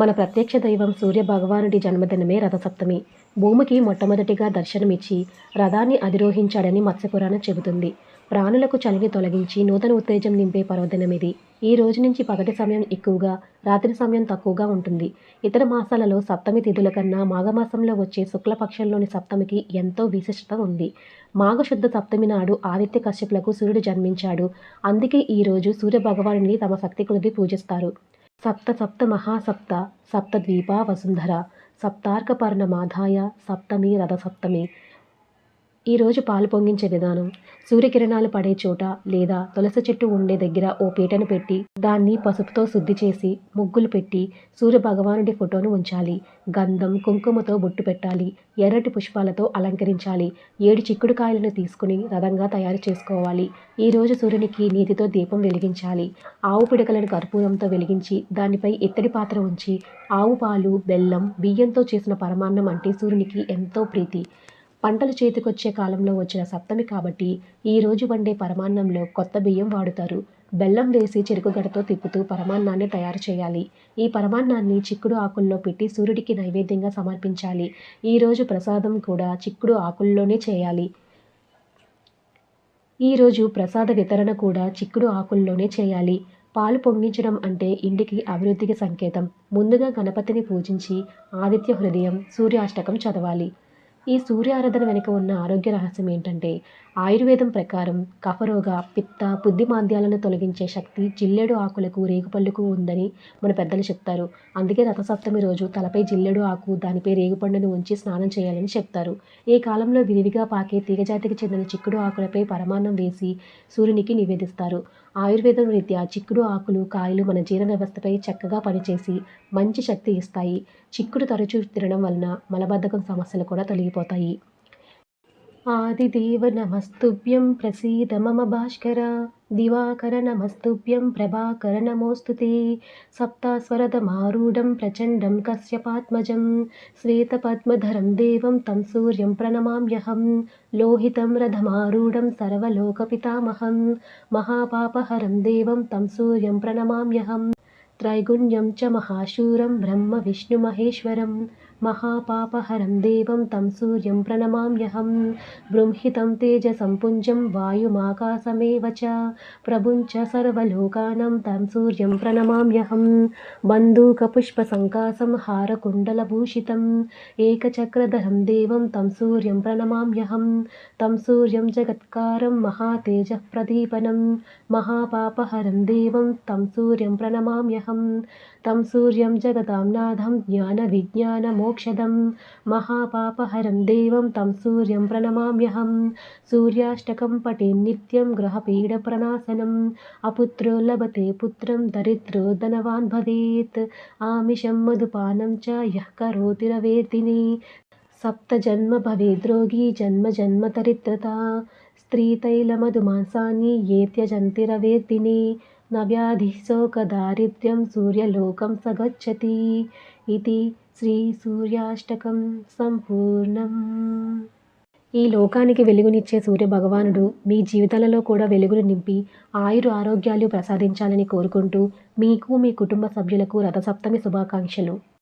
మన ప్రత్యక్ష దైవం సూర్య భగవానుడి జన్మదినమే రథసప్తమి. భూమికి మొట్టమొదటిగా దర్శనమిచ్చి రథాన్ని అధిరోహించాడని మత్స్యపురాణం చెబుతుంది. ప్రాణులకు చలిని తొలగించి నూతన ఉత్తేజం నింపే పర్వదినమిది. ఈ రోజు నుంచి పగటి సమయం ఎక్కువగా రాత్రి సమయం తక్కువగా ఉంటుంది. ఇతర మాసాలలో సప్తమి తిథుల కన్నా మాఘమాసంలో వచ్చే శుక్లపక్షంలోని సప్తమికి ఎంతో విశిష్టత ఉంది. మాఘశుద్ధ సప్తమి నాడు ఆదిత్య కశ్యపులకు సూర్యుడు జన్మించాడు. అందుకే ఈ రోజు సూర్య భగవానుని తమ శక్తి కొలది పూజిస్తారు. సప్త సప్త మహాసప్త సప్త ద్వీపా వసుంధర సప్తార్కపర్ణమాధాయ సప్తమి రథసప్తమి ఈరోజు పాలు పొంగించే విధానం సూర్యకిరణాలు పడే చోట లేదా తులసి చెట్టు ఉండే దగ్గర ఓ పీటను పెట్టి దాన్ని పసుపుతో శుద్ధి చేసి ముగ్గులు పెట్టి సూర్య భగవానుడి ఫోటోను ఉంచాలి. గంధం కుంకుమతో బొట్టు పెట్టాలి. ఎర్రటి పుష్పాలతో అలంకరించాలి. ఏడు చిక్కుడుకాయలను తీసుకుని రథంగా తయారు చేసుకోవాలి. ఈరోజు సూర్యునికి నీతితో దీపం వెలిగించాలి. ఆవు పిడకలను కర్పూరంతో వెలిగించి దానిపై ఇత్తడి పాత్ర ఉంచి ఆవు పాలు బెల్లం బియ్యంతో చేసిన పరమాన్నం అంటే సూర్యునికి ఎంతో ప్రీతి. పంటలు చేతికొచ్చే కాలంలో వచ్చిన సప్తమి కాబట్టి ఈ రోజు వండే పరమాన్నంలో కొత్త బియ్యం వాడుతారు. బెల్లం వేసి చెరుకుగడతో తిప్పుతూ పరమాన్నాన్ని తయారు చేయాలి. ఈ పరమాన్నాన్ని చిక్కుడు ఆకుల్లో పెట్టి సూర్యుడికి నైవేద్యంగా సమర్పించాలి. ఈరోజు ప్రసాదం కూడా చిక్కుడు ఆకుల్లోనే చేయాలి. ఈరోజు ప్రసాద వితరణ కూడా చిక్కుడు ఆకుల్లోనే చేయాలి. పాలు పొంగించడం అంటే ఇంటికి అభివృద్ధికి సంకేతం. ముందుగా గణపతిని పూజించి ఆదిత్య హృదయం సూర్యాష్టకం చదవాలి. ఈ సూర్య ఆరాధన వెనుక ఉన్న ఆరోగ్య రహస్యం ఏంటంటే ఆయుర్వేదం ప్రకారం కఫరోగ పిత్త బుద్ధిమాంద్యాలను తొలగించే శక్తి జిల్లేడు ఆకులకు రేగుపళ్ళుకు ఉందని మన పెద్దలు చెప్తారు. అందుకే రథసప్తమి రోజు తలపై జిల్లెడు ఆకు దానిపై రేగుపండును ఉంచి స్నానం చేయాలని చెప్తారు. ఈ కాలంలో విరివిగా పాకే తీగజాతికి చెందిన చిక్కుడు ఆకులపై పరమాన్నం వేసి సూర్యునికి నివేదిస్తారు. ఆయుర్వేదం రీత్యా చిక్కుడు ఆకులు కాయలు మన జీర్ణ వ్యవస్థపై చక్కగా పనిచేసి మంచి శక్తి ఇస్తాయి. చిక్కుడు తరచూ తినడం వలన మలబద్ధకం సమస్యలు కూడా తొలగిపోతాయి तये आदिदेवनमस्तुभ्यं प्रसीद मम भाष्कर दिवाकर नमस्तुभ्यं प्रभाकर नमोऽस्तुती सप्तास्वरधमारूढं प्रचण्डं कस्यपाद्मजं श्वेतपद्मधरं देवं तं सूर्यं प्रणमां यहं लोहितं रधमारूढं सर्वलोकपितामहं। महापापहरं देवं तं सूर्यं प्रणमां त्रैगुण्यं च महाशूरं ब्रह्मविष्णुमहेश्वरम् महापापहरं देवं तं सूर्यं प्रणमाम्यहं बृंहितं तेजसं पुञ्जं वायुमाकाशमेव च प्रभुं च सर्वलोकानां तं सूर्यं प्रणमाम्यहं बन्दूकपुष्पसङ्कासं हारकुण्डलभूषितम् एकचक्रधरं देवं तं सूर्यं प्रणमाम्यहं तं सूर्यं जगत्कारं महातेजः प्रदीपनं महापापहरं देवं तं सूर्यं प्रणमाम्यहं तं सूर्यं जगतां नाथं मोक्षदं महापापहरं देवं तं सूर्यं प्रणमाम्यहं सूर्याष्टकं पटेन् नित्यं ग्रहपीडप्रणासनम्। अपुत्रो लभते पुत्रं दरिद्रो धनवान् भवेत्। आमिषं मधुपानं च यः करोति रवेदिनी सप्तजन्म भवेद्रोगी जन्म जन्मतरिद्रता स्त्रीतैलमधुमांसानि एत्यजन्ति रवेतिनि नव्याधिशोकदारिद्र्यं सूर्यलोकं स गच्छति इति సూర్యాష్టకం సంపూర్ణం. ఈ లోకానికి వెలుగునిచ్చే సూర్య భగవానుడు మీ జీవితాలలో కూడా వెలుగులు నింపి ఆయురు ఆరోగ్యాలు ప్రసాదించాలని కోరుకుంటూ మీకు మీ కుటుంబ సభ్యులకు రథసప్తమి శుభాకాంక్షలు.